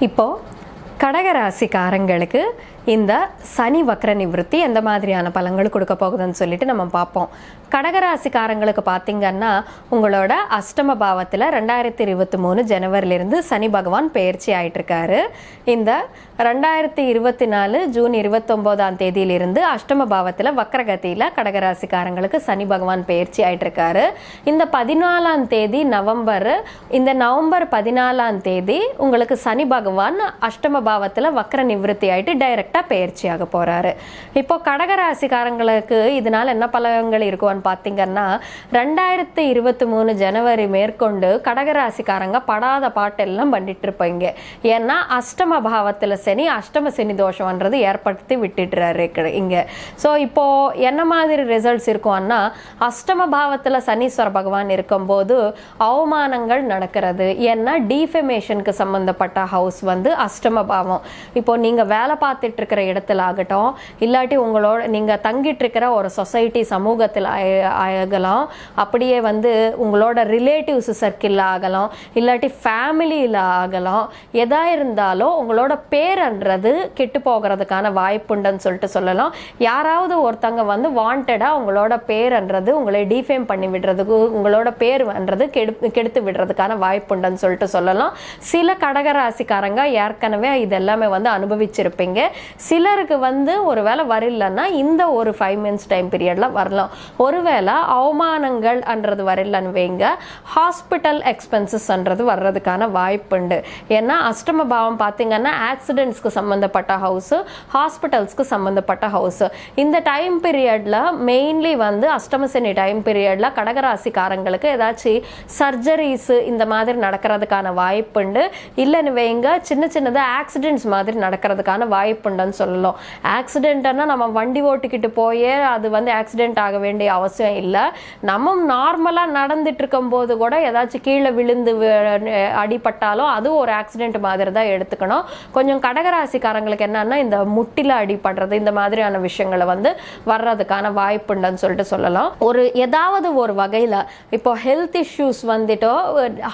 இப்போது கடகராசிக்காரங்களுக்கு இந்த சனி வக்ர நிவர்த்தி எந்த மாதிரியான பலன்கள் கொடுக்க போகுதுன்னு சொல்லிட்டு நம்ம பார்ப்போம். கடகராசிக்காரங்களுக்கு பார்த்தீங்கன்னா உங்களோட அஷ்டம பாவத்தில் ரெண்டாயிரத்தி இருபத்தி மூணு ஜனவரிலிருந்து சனி பகவான் பயிற்சி ஆயிட்டிருக்காரு. இந்த ரெண்டாயிரத்தி இருபத்தி நாலு ஜூன் இருபத்தொம்போதாம் தேதியிலிருந்து அஷ்டம பாவத்தில் வக்ரகதியில் கடகராசிக்காரங்களுக்கு சனி பகவான் பயிற்சி ஆயிட்டிருக்காரு. இந்த பதினாலாம் தேதி நவம்பர் இந்த நவம்பர் பதினாலாம் தேதி உங்களுக்கு சனி பகவான் அஷ்டம பாவத்தில் வக்ர நிவர்த்தி ஆயிட்டு டைரக்டாக பெயர்ச்சியாக போறாரு. இப்போ கடகராசிக்காரங்களுக்கு இதனால என்ன பலன்கள் இருக்கும்னு பார்த்தீங்கன்னா ரெண்டாயிரத்தி இருபத்தி மூணு ஜனவரி மேற்கொண்டு கடகராசிக்காரங்க படாத பாட்டெல்லாம் பண்ணிட்டு இருப்பீங்க. ஏன்னா அஷ்டம பாவத்தில் சனி அஷ்டம சனி தோஷம்ன்றது ஏற்படுத்தி விட்டுட்டுறாரு இங்கே இங்க. ஸோ இப்போ என்ன மாதிரி ரிசல்ட்ஸ் இருக்கும்னா அஷ்டம பாவத்தில் சனீஸ்வர பகவான் இருக்கும்போது அவமானங்கள் நடக்கிறது. ஏன்னா டீஃபமேஷனுக்கு சம்பந்தப்பட்ட ஹவுஸ் வந்து அஷ்டம பாவம். இப்போ நீங்க வேலை பார்த்துட்டு இருக்கிற இடத்துல ஆகட்டும் இல்லாட்டி உங்களோட நீங்கள் தங்கிட்டு இருக்கிற ஒரு சொசைட்டி சமூகத்தில் ஆகலாம் அப்படியே வந்து உங்களோட ரிலேட்டிவ்ஸ் சர்க்கிளில் ஆகலாம். இல்லாட்டி ஃபேமிலியில் ஆகலாம். எதா இருந்தாலும் உங்களோட பேரன்றது கெட்டு போகிறதுக்கான வாய்ப்புண்டுன்னு சொல்லிட்டு சொல்லலாம். யாராவது ஒருத்தங்க வந்து வாண்டடாக உங்களோட பேரன்றது உங்களை டிஃபேம் பண்ணி விடுறதுக்கு உங்களோட பேர்ன்றது கெடு கெடுத்து விடுறதுக்கான வாய்ப்புண்டுன்னு சொல்லிட்டு சொல்லலாம். சில கடகராசிக்காரங்க ஏற்கனவே இதெல்லாமே வந்து அனுபவிச்சிருப்பீங்க. சிலருக்கு வந்து ஒரு வேளை வரலன்னா இந்த ஒரு ஃபைவ் மினிட்ஸ் டைம் பீரியடில் வரலாம். ஒருவேளை அவமானங்கள்ன்றது வரலன்னு வைங்க ஹாஸ்பிட்டல் எக்ஸ்பென்சஸ்ன்றது வர்றதுக்கான வாய்ப்புண்டு. ஏன்னா அஷ்டம பாவம் பார்த்தீங்கன்னா ஆக்சிடென்ட்ஸ்க்கு சம்மந்தப்பட்ட ஹவுஸு ஹாஸ்பிட்டல்ஸ்க்கு சம்மந்தப்பட்ட ஹவுஸு இந்த டைம் பீரியடில் மெயின்லி வந்து அஷ்டமசனி டைம் பீரியடில் கடகராசிக்காரங்களுக்கு ஏதாச்சும் சர்ஜரிஸு இந்த மாதிரி நடக்கிறதுக்கான வாய்ப்புண்டு. இல்லைன்னு வைங்க சின்ன சின்னதாக ஆக்சிடென்ட்ஸ் மாதிரி நடக்கிறதுக்கான வாய்ப்புண்டுன்னு சொல்லலாம். ஆக்சிடென்ட்னா நம்ம வண்டி ஓட்டிக்கிட்டு போயே அது வந்து ஆக்சிடென்ட் ஆக வேண்டிய அவசியம் இல்லை. நம்ம நார்மலாக நடந்துட்டு இருக்கும்போது கூட ஏதாச்சும் கீழே விழுந்து அடிபட்டாலும் அது ஒரு ஆக்சிடென்ட் மாதிரி தான் எடுத்துக்கணும். கொஞ்சம் கடகராசிக்காரங்களுக்கு என்னன்னா இந்த முட்டில அடிபடுறது இந்த மாதிரியான விஷயங்களை வந்து வர்றதுக்கான வாய்ப்புண்டுன்னு சொல்லிட்டு சொல்லலாம். ஒரு ஏதாவது ஒரு வகையில் இப்போ ஹெல்த் இஷ்யூஸ் வந்துட்டோ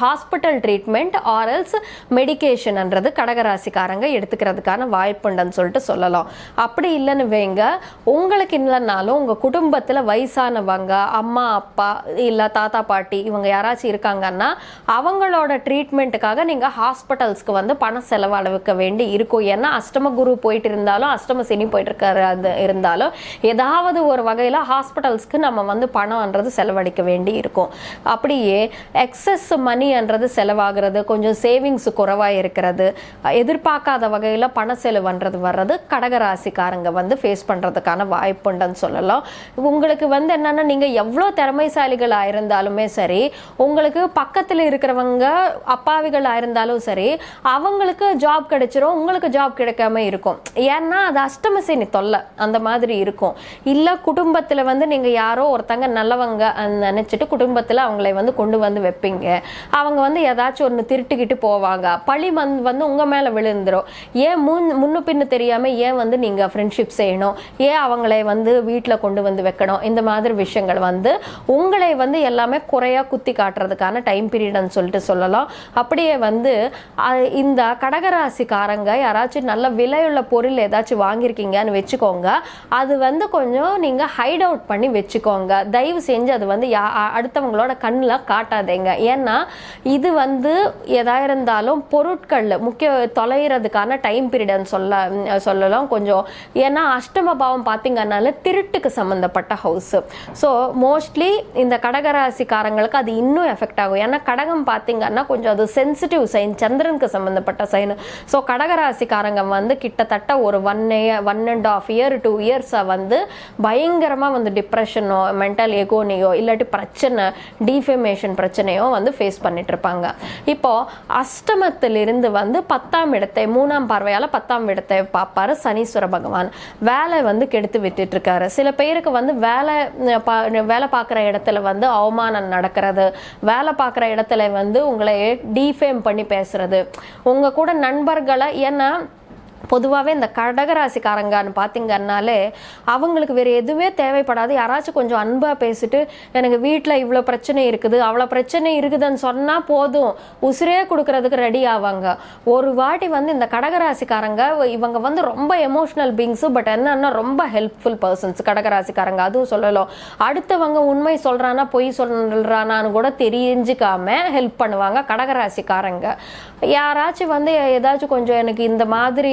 ஹாஸ்பிட்டல் ட்ரீட்மெண்ட் ஆர்எல்ஸ் மெடிக்கேஷன்ன்றது கடகராசிக்காரங்க எடுத்துக்கிறதுக்கான வாய்ப்புண்டுன்னு சொல்லிட்டு சொல்லலாம். அப்படி இல்லைன்னு வைங்க. உங்களுக்கு இல்லைனாலும் உங்கள் குடும்பத்தில் வயசானவங்க அம்மா அப்பா இல்லை தாத்தா பாட்டி இவங்க யாராச்சும் இருக்காங்கன்னா அவங்களோட ட்ரீட்மெண்ட்டுக்காக நீங்கள் ஹாஸ்பிட்டல்ஸ்க்கு வந்து பணம் செலவழிக்க வேண்டி இருக்கும். ஏன்னா அஷ்டம குரு போயிட்டு இருந்தாலும் அஷ்டம சனி போயிட்டு இருக்காரு இருந்தாலும் ஏதாவது ஒரு வகையில் ஹாஸ்பிட்டல்ஸ்க்கு நம்ம வந்து பணம்ன்றது செலவழிக்க வேண்டி இருக்கும். அப்படியே எக்ஸஸ் மணின்றது செலவாகிறது கொஞ்சம் சேவிங்ஸ் குறைவாக இருக்கிறது எதிர்பார்க்காத வகையில் பண செலவுன்றது வர்றது கடகராசிக்காரங்க வந்து ஃபேஸ் பண்ணுறதுக்கான வாய்ப்புண்டுன்னு சொல்லலாம். உங்களுக்கு வந்து என்னன்னா நீங்கள் எவ்வளோ திறமைசாலிகளாக இருந்தாலுமே சரி உங்களுக்கு பக்கத்தில் இருக்கிறவங்க அப்பாவிகளாக இருந்தாலும் சரி அவங்களுக்கு ஜாப் கிடைச்சிரும் உங்களுக்கு ஜாப் கிடைக்காம இருக்கும். ஏன்னா அது அஷ்டமசேனி தொல்லை அந்த மாதிரி இருக்கும். இல்லை குடும்பத்தில் வந்து நீங்கள் யாரோ ஒருத்தங்க நல்லவங்க நினச்சிட்டு குடும்பத்தில் அவங்களை வந்து கொண்டு வந்து வைப்பீங்க. அவங்க வந்து ஏதாச்சும் ஒன்று திருட்டுக்கிட்டு போவாங்க. பழி வந்து வந்து உங்கள் மேலே விழுந்துடும் ஏன் முன் முன்னு பின்னு தெரியாமல் ஏன் வந்து நீங்கள் ஃப்ரெண்ட்ஷிப் செய்யணும்? ஏன் அவங்களை வந்து வீட்டில் கொண்டு வந்து வைக்கணும்? இந்த மாதிரி விஷயங்கள் வந்து உங்களை வந்து எல்லாமே குறையாக குத்தி காட்டுறதுக்கான டைம் பீரியட்னு சொல்லிட்டு சொல்லலாம். அப்படியே வந்து இந்த கடகராசிக்காரங்க யாராச்சும் நல்ல விலையுள்ள பொருள் ஏதாச்சும் வாங்கியிருக்கீங்கன்னு வச்சுக்கோங்க. அது வந்து கொஞ்சம் நீங்கள் ஹைட் அவுட் பண்ணி வச்சுக்கோங்க. தயவு செஞ்சு அது வந்து யா அடுத்தவங்களோட கண்ணில் காட்டாதீங்க. ஏன்னா இது வந்து எதா இருந்தாலும் பொருட்கள் முக்கிய தொலைகிறதுக்கான டைம் பீரியட்னு சொல்ல சொல்லலாம். கொஞ்சம் ஏன்னா அஷ்டம பாவம் பார்த்தீங்கன்னால திருட்டுக்கு சம்மந்தப்பட்ட ஹவுஸ் ஸோ மோஸ்ட்லி இந்த கடகராசிக்காரங்களுக்கு அது இன்னும் எஃபெக்ட் ஆகும். ஏன்னா கடகம் பார்த்தீங்கன்னா கொஞ்சம் அது சென்சிட்டிவ் சைன் சந்திரனுக்கு சம்மந்தப்பட்ட சைன் ஸோ கடகராசிக்காரங்க வந்து கிட்டத்தட்ட ஒரு one year one and half year two இயர்ஸை வந்து பயங்கரமாக வந்து டிப்ரெஷனோ மென்டல் எகோனியோ இல்லாட்டி பிரச்சனை டிஃபமேஷன் பிரச்சனையோ வந்து ஃபேஸ் பண்ணிட்டு இருப்பாங்க. இப்போ அஷ்டமத்திலிருந்து வந்து பத்தாம் இடத்தை மூணாம் பார்வையால் பத்தாம் இடத்தை பார்ப்போம் பார்ப்பாரு சனீஸ்வர பகவான். வேலை வந்து கெடுத்து விட்டுட்டு இருக்காரு சில பேருக்கு வந்து வேலை பா- வேலை பார்க்குற இடத்துல வந்து அவமானம் நடக்கிறது. வேலை பார்க்குற இடத்துல வந்து உங்களை டீஃபேம் பண்ணி பேசுறது. உங்க கூட நண்பர்களை ஏன்னா பொதுவாகவே இந்த கடகராசிக்காரங்கன்னு பார்த்தீங்கன்னாலே அவங்களுக்கு வேறு எதுவுமே தேவைப்படாது. யாராச்சும் கொஞ்சம் அன்பாக பேசிட்டு எனக்கு வீட்டில் இவ்வளோ பிரச்சனை இருக்குது அவ்வளோ பிரச்சனை இருக்குதுன்னு சொன்னால் போதும். உசிரே கொடுக்கறதுக்கு ரெடி ஆவாங்க. ஒரு வாட்டி வந்து இந்த கடகராசிக்காரங்க இவங்க வந்து ரொம்ப எமோஷ்னல் பீங்ஸு பட் என்னன்னா ரொம்ப ஹெல்ப்ஃபுல் பர்சன்ஸ் கடகராசிக்காரங்க அதுவும் சொல்லலாம். அடுத்தவங்க உண்மை சொல்கிறானா பொய் சொல்கிறானான்னு கூட தெரிஞ்சுக்காம ஹெல்ப் பண்ணுவாங்க கடகராசிக்காரங்க யாராச்சும் வந்து ஏதாச்சும் கொஞ்சம் எனக்கு இந்த மாதிரி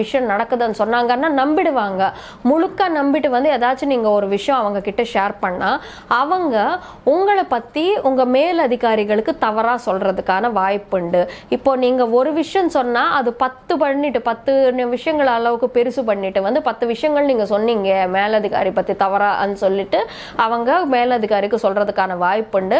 விஷயம் நடக்குதுன்னு சொன்னாங்கன்னா நம்பிடுவாங்க. முழுக்க நம்பிட்டு வந்து ஏதாச்சும் நீங்கள் ஒரு விஷயம் அவங்க கிட்ட ஷேர் பண்ணால் அவங்க உங்களை பற்றி உங்கள் மேல் அதிகாரிகளுக்கு தவறாக சொல்கிறதுக்கான வாய்ப்புண்டு இப்போ நீங்கள் ஒரு விஷயம் சொன்னால் அது பத்து பண்ணிட்டு பத்து விஷயங்கள் அளவுக்கு பெருசு பண்ணிட்டு வந்து பத்து விஷயங்கள் நீங்கள் சொன்னீங்க மேலதிகாரி பற்றி தவறான்னு சொல்லிட்டு அவங்க மேலதிகாரிக்கு சொல்கிறதுக்கான வாய்ப்புண்டு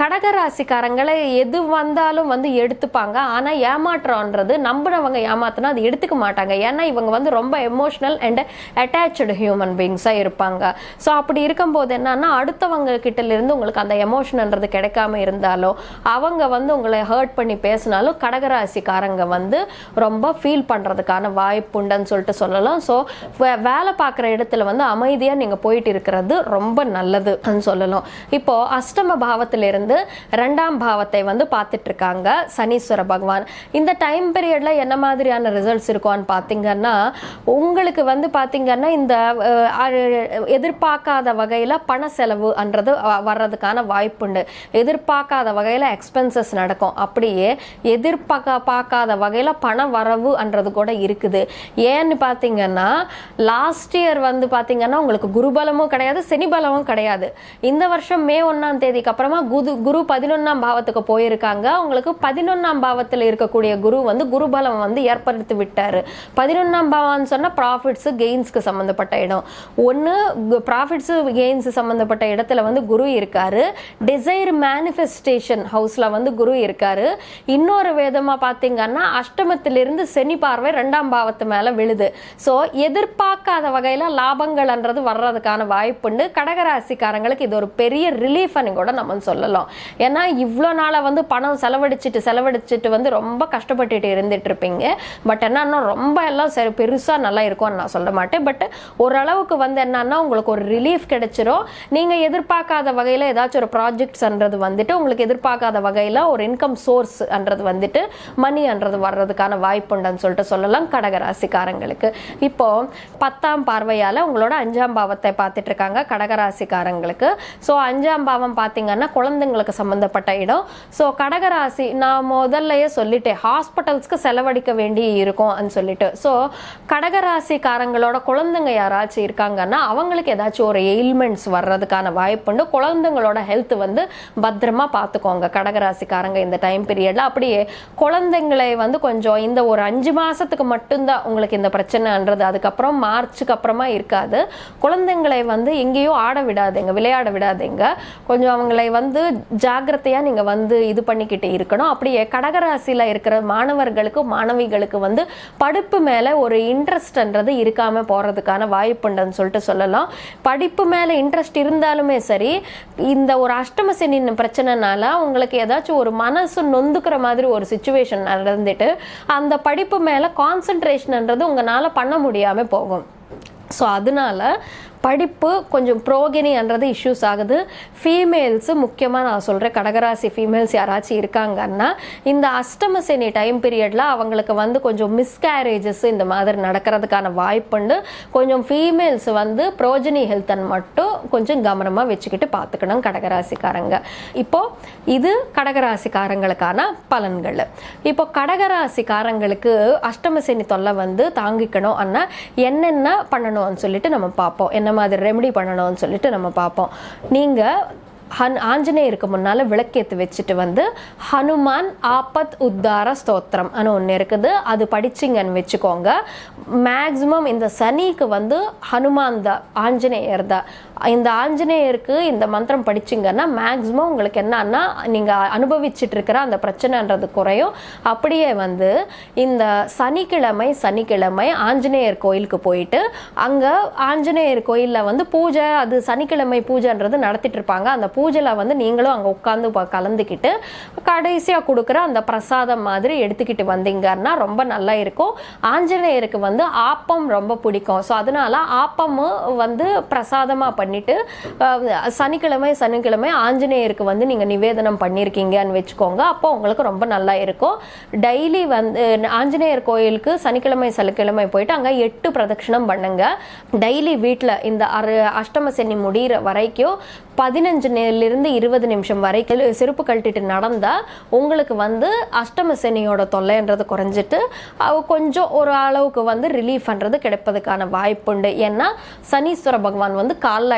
கடகராசிக்காரங்களை எது வந்தாலும் வந்து எடுத்துப்பாங்க. ஆனால் ஏமாற்றம்ன்றது நம்பினவங்க ஏமாத்தினா அது ஏற்றுக்க மாட்டாங்க. ஏன்னா இவங்க வந்து ரொம்ப எமோஷனல் அண்ட் அட்டாச்சு ஹியூமன் பீங்ஸாக இருப்பாங்க. ஸோ அப்படி இருக்கும்போது என்னன்னா அடுத்தவங்க கிட்டலேருந்து உங்களுக்கு அந்த எமோஷன்ன்றது கிடைக்காம இருந்தாலோ அவங்க வந்து உங்களை ஹர்ட் பண்ணி பேசினாலும் கடகராசிக்காரங்க வந்து ரொம்ப ஃபீல் பண்ணுறதுக்கான வாய்ப்புண்டுன்னு சொல்லிட்டு சொல்லலாம். ஸோ வேலை பார்க்குற இடத்துல வந்து அமைதியாக நீங்கள் போயிட்டு இருக்கிறது ரொம்ப நல்லதுன்னு சொல்லலாம். இப்போ அஷ்டம பாவத்திலிருந்து ரெண்டாம் பாவத்தை வந்து பார்த்துட்டு இருக்காங்க சனீஸ்வர பகவான். இந்த டைம் பீரியட்ல என்ன மாதிரியான ரிசல்ட்ஸ் இருக்கும்னு பார்த்தீங்கன்னா உங்களுக்கு வந்து பார்த்தீங்கன்னா இந்த எதிர்பார்க்காத வகையில் பண செலவுன்றது வர்றதுக்கான வாய்ப்புண்டு எதிர்பார்க்காத வகையில் எக்ஸ்பென்சஸ் நடக்கும். அப்படியே எதிர்பார்க்க பார்க்காத வகையில் பண வரவுன்றது கூட இருக்குது. ஏன்னு பார்த்தீங்கன்னா லாஸ்ட் இயர் வந்து பார்த்தீங்கன்னா உங்களுக்கு குருபலமும் கிடையாது சனிபலமும் கிடையாது. இந்த வருஷம் மே ஒன்றாம் தேதிக்கு அப்புறமா குரு குரு பதினொன்றாம் பாவத்துக்கு போயிருக்காங்க. உங்களுக்கு பதினொன்றாம் பாவத்தில் இருக்கக்கூடிய குரு வந்து குருபலம் வந்து ஏற்படுத்தி விட்டார் பதினொன்றாம் பாவம்னு சொன்னால் ப்ராஃபிட்ஸு கெயின்ஸ்க்கு சம்மந்தப்பட்ட இடம். ஒன்று ப்ராஃபிட்ஸு கெயின்ஸ் சம்மந்தப்பட்ட இடத்துல வந்து குரு இருக்காரு. டிசைர் மேனிஃபெஸ்டேஷன் ஹவுஸில் வந்து குரு இருக்காரு. இன்னொரு விதமாக பார்த்தீங்கன்னா அஷ்டமத்திலிருந்து சனி பார்வை ரெண்டாம் பாவத்து மேலே விழுது. ஸோ எதிர்பார்க்காத வகையில் லாபங்கள்ன்றது வர்றதுக்கான வாய்ப்புண்டு. கடகராசிக்காரங்களுக்கு இது ஒரு பெரிய ரிலீஃப்னு கூட நம்ம சொல்லலாம். ஏன்னா இவ்வளோ நாளாக வந்து பணம் செலவழிச்சிட்டு செலவழிச்சிட்டு வந்து ரொம்ப கஷ்டப்பட்டுட்டு இருந்துட்டு இருப்பீங்க. பட் என்னன்னா ரொம்ப எல்லாம் சரி பெருசாக நல்லா இருக்கும்னு நான் சொல்ல மாட்டேன். பட் ஓரளவுக்கு வந்து என்னன்னா உங்களுக்கு ஒரு ரிலீஃப் கிடைச்சிரும். நீங்கள் எதிர்பார்க்காத வகையில் ஏதாச்சும் ஒரு ப்ராஜெக்ட்ஸ்ன்றது வந்துட்டு உங்களுக்கு எதிர்பார்க்காத வகையில் ஒரு இன்கம் சோர்ஸ்ன்றது வந்துட்டு மணின்றது வர்றதுக்கான வாய்ப்புண்டுன்னு சொல்லிட்டு சொல்லலாம் கடகராசிக்காரங்களுக்கு. இப்போ பத்தாம் பார்வையால் உங்களோட அஞ்சாம் பாவத்தை பார்த்துட்டு இருக்காங்க கடகராசிக்காரங்களுக்கு. ஸோ அஞ்சாம் பாவம் பார்த்தீங்கன்னா குழந்தைங்களுக்கு சம்மந்தப்பட்ட இடம். ஸோ கடகராசி நான் முதல்லயே சொல்லிட்டேன் ஹாஸ்பிட்டல்ஸ்க்கு செலவழிக்க வேண்டி இருக்கும். அப்படின்னு சொல்லிட்டு. ஸோ கடகராசிக்காரங்களோட குழந்தைங்க யாராச்சும் இருக்காங்கன்னா அவங்களுக்கு ஏதாச்சும் ஒரு எயில்மெண்ட்ஸ் வர்றதுக்கான வாய்ப்புண்டு குழந்தைங்களோட ஹெல்த் வந்து பத்திரமா பார்த்துக்கோங்க கடகராசிக்காரங்க இந்த டைம் பீரியட்ல அப்படியே குழந்தைங்களை வந்து கொஞ்சம் இந்த ஒரு அஞ்சு மாசத்துக்கு மட்டும்தான் உங்களுக்கு இந்த பிரச்சனைன்றது. அதுக்கப்புறம் மார்ச்சுக்கு அப்புறமா இருக்காது. குழந்தைங்களை வந்து எங்கேயோ ஆட விடாதீங்க விளையாட விடாதீங்க. கொஞ்சம் அவங்களை வந்து ஜாக்கிரதையா நீங்க வந்து இது பண்ணிக்கிட்டு இருக்கணும். அப்படியே கடகராசியில இருக்கிற மாணவர்களுக்கு மாணவிகளுக்கு வந்து படிப்பு மேல ஒரு இன்ட்ரெஸ்ட்ன்றது இருக்காம போறதுக்கான வாய்ப்புண்டுன்னு சொல்லிட்டு சொல்லலாம். படிப்பு மேல இன்ட்ரெஸ்ட் இருந்தாலுமே சரி இந்த ஒரு அஷ்டம சனி பிரச்சனைனால உங்களுக்கு ஏதாச்சும் ஒரு மனசு நொந்துக்கிற மாதிரி ஒரு சுச்சுவேஷன் நடந்துட்டு அந்த படிப்பு மேல கான்சன்ட்ரேஷன்ன்றது உங்களால பண்ண முடியாம போகும். ஸோ அதனால படிப்பு கொஞ்சம் புரோகினின்றது இஷ்யூஸ் ஆகுது. ஃபீமேல்ஸு முக்கியமாக நான் சொல்கிறேன் கடகராசி ஃபீமேல்ஸ் யாராச்சும் இருக்காங்கன்னா இந்த அஷ்டம சனி டைம் பீரியடில் அவங்களுக்கு வந்து கொஞ்சம் மிஸ்கேரேஜஸ் இந்த மாதிரி நடக்கிறதுக்கான வாய்ப்புண்டு. கொஞ்சம் ஃபீமேல்ஸ் வந்து ப்ரோஜினி ஹெல்த்தன் மட்டும் கொஞ்சம் கவனமாக வச்சுக்கிட்டு பார்த்துக்கணும் கடகராசிக்காரங்க. இப்போது இது கடகராசிக்காரங்களுக்கான பலன்கள். இப்போ கடகராசிக்காரங்களுக்கு அஷ்டம சனி தொல்லை வந்து தாங்கிக்கணும் ஆனால் என்னென்ன பண்ணணும்னு சொல்லிட்டு நம்ம பார்ப்போம். என்ன மாதிரி ரெமெடி பண்ணணும்னு சொல்லிட்டு நம்ம பார்ப்போம். நீங்கள் ஹன் ஆஞ்சநேயருக்கு முன்னால் விளக்கேற்றி வச்சுட்டு வந்து ஹனுமான் ஆபத் உத்தார ஸ்தோத்திரம் அனு ஒன்று இருக்குது. அது படிச்சிங்கன்னு வச்சுக்கோங்க. மேக்ஸிமம் இந்த சனிக்கு வந்து ஹனுமான் தான் ஆஞ்சநேயர் தான் இந்த ஆஞ்சநேயருக்கு இந்த மந்திரம் படிச்சிங்கன்னா மேக்ஸிமம் உங்களுக்கு என்னன்னா நீங்கள் அனுபவிச்சுட்டு இருக்கிற அந்த பிரச்சனைன்றது குறையும். அப்படியே வந்து இந்த சனிக்கிழமை சனிக்கிழமை ஆஞ்சநேயர் கோயிலுக்கு போயிட்டு அங்கே ஆஞ்சநேயர் கோயிலில் வந்து பூஜை அது சனிக்கிழமை பூஜைன்றது நடத்திட்டு இருப்பாங்க அந்த பூஜையில் வந்து நீங்களும் அங்கே உட்காந்து கலந்துக்கிட்டு கடைசியாக கொடுக்குற அந்த பிரசாதம் மாதிரி எடுத்துக்கிட்டு வந்தீங்கன்னா ரொம்ப நல்லா இருக்கும். ஆஞ்சநேயருக்கு வந்து ஆப்பம் ரொம்ப பிடிக்கும். ஸோ அதனால ஆப்பமும் வந்து பிரசாதமாக படி பண்ணிவிட்டு சனிக்கிழமை சனிக்கிழமை ஆஞ்சநேயருக்கு வந்து நீங்கள் நிவேதனம் பண்ணியிருக்கீங்கன்னு வச்சுக்கோங்க. அப்போ உங்களுக்கு ரொம்ப நல்லா இருக்கும். டெய்லி வந்து ஆஞ்சநேயர் கோயிலுக்கு சனிக்கிழமை சனிக்கிழமை போயிட்டு அங்கே எட்டு பிரதட்சணம் பண்ணுங்க. டெய்லி வீட்டில் இந்த அரு அஷ்டம சனி முடிகிற வரைக்கும் பதினஞ்சு இருந்து இருபது நிமிஷம் வரைக்கும் செருப்பு கழட்டிட்டு நடந்தால் உங்களுக்கு வந்து அஷ்டம சனியோட தொல்லைன்றது குறைஞ்சிட்டு கொஞ்சம் ஒரு அளவுக்கு வந்து ரிலீஃப்ன்றது கிடைப்பதுக்கான வாய்ப்புண்டு. ஏன்னா சனீஸ்வர பகவான் வந்து காலில்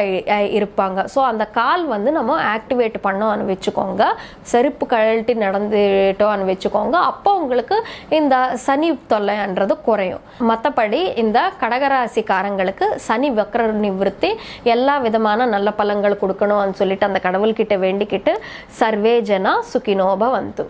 இருப்பாங்க. ஸோ அந்த கால் வந்து நம்ம ஆக்டிவேட் பண்ணோம்னு வச்சுக்கோங்க. செருப்பு கழட்டி நடந்துட்டோம்னு வச்சுக்கோங்க. அப்போ உங்களுக்கு இந்த சனி தொல்லைன்றது குறையும். மற்றபடி இந்த கடகராசிக்காரங்களுக்கு சனி வக்ர நிவர்த்தி எல்லா விதமான நல்ல பலங்கள் கொடுக்கணும்னு சொல்லிட்டு அந்த கடவுள்கிட்ட வேண்டிக்கிட்டு சர்வேஜனா சுகினோப வந்து